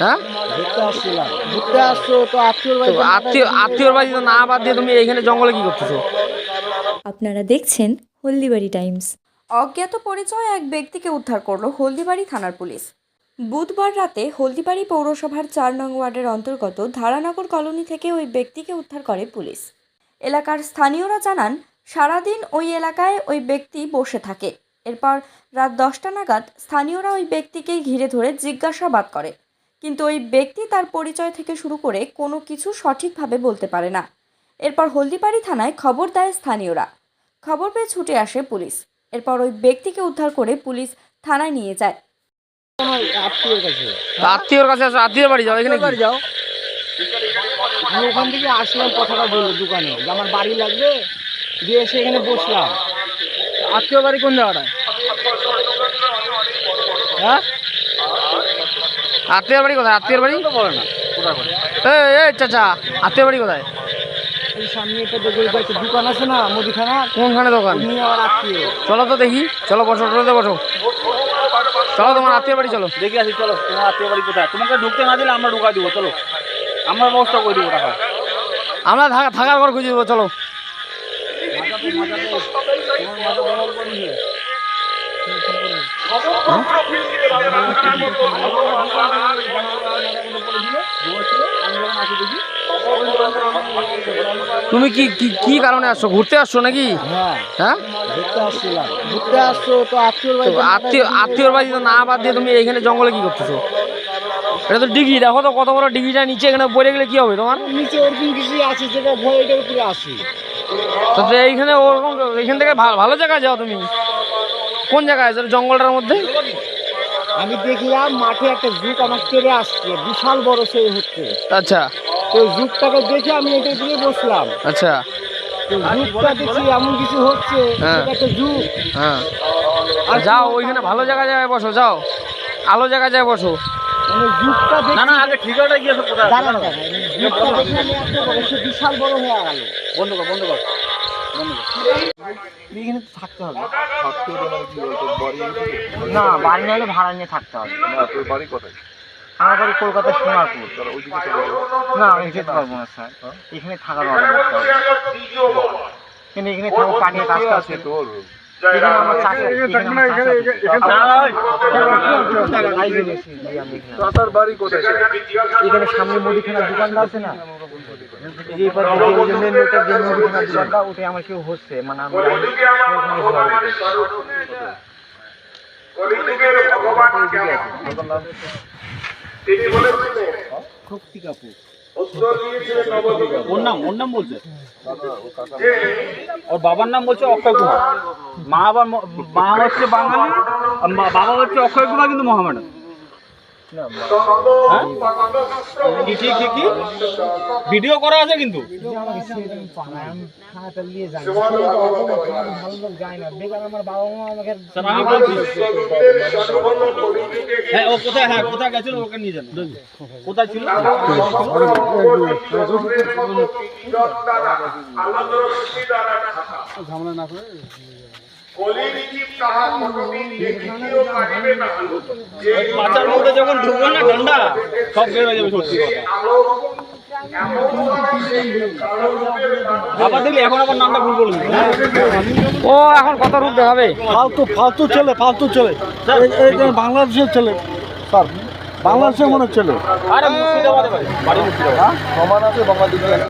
হ্যাঁ? ঘুরতে আসছো তো আত্মীয় আত্মীয় আত্মীয়র বাড়ি না বাদ দিয়ে তুমি এইখানে জঙ্গলে কি করতেছো? আপনারা দেখছেন হলদিবাড়ি টাইমস। অজ্ঞাত পরিচয় এক ব্যক্তিকে উদ্ধার করল হলদিবাড়ি থানার পুলিশ। বুধবার রাতে হলদিবাড়ি পৌরসভার চার নং ওয়ার্ডের অন্তর্গত ধারানগর কলোনি থেকে ওই ব্যক্তিকে উদ্ধার করে পুলিশ। এলাকার স্থানীয়রা জানান সারাদিন ওই এলাকায় ওই ব্যক্তি বসে থাকে। এরপর রাত দশটা নাগাদ স্থানীয়রা ওই ব্যক্তিকেই ঘিরে ধরে জিজ্ঞাসাবাদ করে। কিন্তু ওই ব্যক্তি তার পরিচয় থেকে শুরু করে কোনো কিছু সঠিকভাবে বলতে পারে না। এরপর হলদিবাড়ি থানায় খবর দেয় স্থানীয়রা। খবর পেয়ে ছুটে আসে পুলিশ। এরপর ওই ব্যক্তিকে উদ্ধার করে পুলিশ থানায় নিয়ে যায়। আত্মীয়র কাছে তো আত্মীয়র কাছে আসো আত্মীয়র বাড়ি যাও এখানে? বাড়ি যাও। আমি ওখান থেকে আসলাম কথাটা বলল দোকানে যে আমার বাড়ি লাগবে দিয়ে এসে এখানে বসলাম। আত্মীয় বাড়ি কোন জায়গাটায়? হ্যাঁ? আত্মীয়র বাড়ি কোথায়? আত্মীয় বাড়ি? এই চাচা আত্মীয় বাড়ি কোথায়? দোকান আছে না মুদিখানা? কোনখানে দোকান? আত্মীয়। চলো তো দেখি চলো বসো টোটোতে বসো। চলো তোমার আত্মীয় বাড়ি চলো। দেখে আসি চলো তোমার আত্মীয় বাড়ি কোথায়? তোমাকে ঢুকতে না দিলে আমরা ঢুকাই দিব চলো। আমরা ব্যবস্থা করে দিব টাকা। আমরা থাকা থাকার ঘর খুঁজে দেবো চলো। তুমি কি কি- কি কারণে আসছো? ঘুরতে আসছো নাকি? হ্যাঁ। হ্যাঁ? ঘুরতে আসছো তো আত্মীয় আত্মীয়র বাড়ি তো না বাদ দিয়ে তুমি এইখানে জঙ্গলে কি করতেছো? এটা তো ডিগ্রি দেখো তো কত বড় ডিগ্রিটা নিচে এখানে পড়ে গেলে কি হবে তোমার? নিচে ওরকম কিছু আছে যেটা ভয় এটার উপরে আসি তো এইখানে ওরকম এখান থেকে ভালো জায়গায় যাও তুমি। কোন জায়গায়? আছে জঙ্গলটার মধ্যে? আমি দেখলাম মাঠে একটা জুক আমার কেড়ে আসছে বিশাল বড় সেই হচ্ছে। আচ্ছা। তো জুকটাকে দেখে আমি এটা দিয়ে বসলাম। আচ্ছা। তো জুকটা দেখছি এমন কিছু হচ্ছে হ্যাঁ। একটা জুক হ্যাঁ। আর যাও ওইখানে ভালো জায়গায় জায়গায় বসো যাও। আলো জায়গায় বসো। মানে জুকটা না না আগে কোথায় বিশাল বড় হয়ে গেল। বন্ধ বন্ধ এখানে তো থাকতে হবে। না বাড়ি ভাড়া নিয়ে থাকতে হবে। আমার বাড়ি কলকাতা সোনারপুর। না আমি যেতে পারব না স্যার। এখানে থাকার অর্ডার করতে হবে কিন্তু এখানে থাকব আছে সামনে মুদিখানার দোকানটা আছে না? আমার কেউ হচ্ছে মানে ওর নাম ওর নাম বলছে? ওর বাবার নাম বলছে অক্ষয় কুমার। মা আবার মা হচ্ছে বাঙালি বাবা হচ্ছে অক্ষয় কুমার কিন্তু মহামেডান কি ভিডিও করা আছে কিন্তু? না। হ্যাঁ ও কোথায়? হ্যাঁ কোথায় গেছিল? ওকে নিয়ে যান। কোথায় ছিল? মাথার মধ্যে যখন ঢুকবে না ঠান্ডা সব বের হয়ে যাবে সত্যি আবার দেখলি এখন আবার নামটা ভুল বলবি ও এখন কত রূপ দেখাবে ফালতু ফালতু ছেলে ফালতু ছেলে। বাংলাদেশের ছেলে। স্যার বাংলাদেশের মনে ছেলে। আরে মুর্শিদাবাদে বাড়ি। বাড়ি মুর্শিদাবাদ।